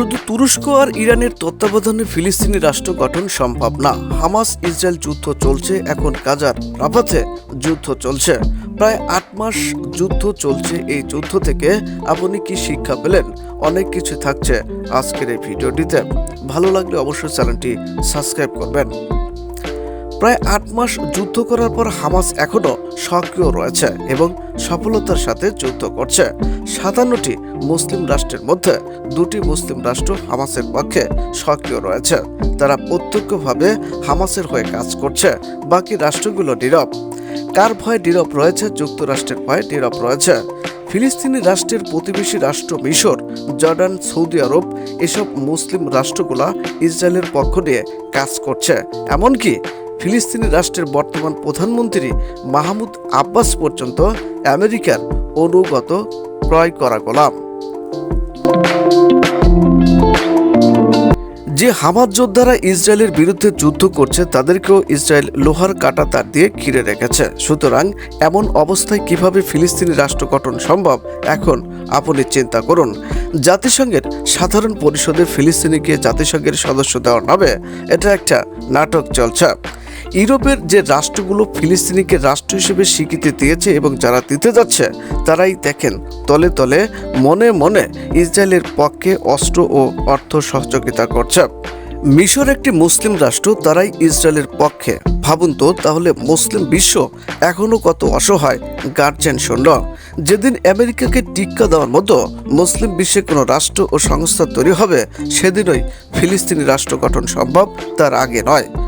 শুধু তুরস্ক আর ইরানের তত্ত্বাবধানে ফিলিস্তিনি রাষ্ট্র গঠন সম্ভব না। হামাস ইসরায়েল যুদ্ধ চলছে, এখন গাজার রাফাতে যুদ্ধ চলছে। প্রায় আট মাস যুদ্ধ চলছে এই যুদ্ধ থেকে। আপনি কি শিক্ষা পেলেন? অনেক কিছু থাকছে আজকের এই ভিডিওটিতে। ভালো লাগলে অবশ্যই চ্যানেলটি সাবস্ক্রাইব করবেন। প্রায় আট মাস যুদ্ধ করার পর হামাস এখনও সক্রিয় রয়েছে এবং সফলতার সাথে যুদ্ধ করছে। সাতান্নটি মুসলিম রাষ্ট্রের মধ্যে দুটি মুসলিম রাষ্ট্র হামাসের পক্ষে সক্রিয় রয়েছে। তারা প্রত্যক্ষভাবে হামাসের হয়ে কাজ করছে। বাকি রাষ্ট্রগুলো নীরব। কার ভয়ে নীরব রয়েছে? যুক্তরাষ্ট্রের ভয়ে নীরব রয়েছে। ফিলিস্তিনি রাষ্ট্রের প্রতিবেশী রাষ্ট্র মিশর, জর্ডান, সৌদি আরব এসব মুসলিম রাষ্ট্রগুলা ইসরায়েলের পক্ষ নিয়ে কাজ করছে। এমনকি ফিলিস্তিনি রাষ্ট্রের বর্তমান প্রধানমন্ত্রী মাহমুদ আব্বাস পর্যন্ত আমেরিকার অনুগত ক্রয় করা গোলাম। যে হামাদ যোদ্ধারা ইসরায়েলের বিরুদ্ধে যুদ্ধ করছে, তাদেরকেও ইসরায়েল লোহার কাটা তার দিয়ে ঘিরে রেখেছে। সুতরাং এমন অবস্থায় কীভাবে ফিলিস্তিনি রাষ্ট্র গঠন সম্ভব, এখন আপনি চিন্তা করুন। জাতিসংঘের সাধারণ পরিষদে ফিলিস্তিনিকে জাতিসংঘের সদস্য দেওয়ার নামে এটা একটা নাটক চলছে। ইউরোপের যে রাষ্ট্রগুলো ফিলিস্তিনিকে রাষ্ট্র হিসেবে স্বীকৃতি দিয়েছে এবং যারা দিতে যাচ্ছে, তারাই দেখেন তলে তলে মনে মনে ইসরায়েলের পক্ষে অস্ত্র ও অর্থ সহযোগিতা করছে। মিশর একটি মুসলিম রাষ্ট্র, তারাই ইসরায়েলের পক্ষে। ভাবুন তো, তাহলে মুসলিম বিশ্ব এখনও কত অসহায়, গার্জেন শূন্য যেদিন আমেরিকাকে টিক্কা দেওয়ার মতো মুসলিম বিশ্বে কোনো রাষ্ট্র ও সংস্থা তৈরি হবে, সেদিনই ফিলিস্তিনি রাষ্ট্র গঠন সম্ভব, তার আগে নয়।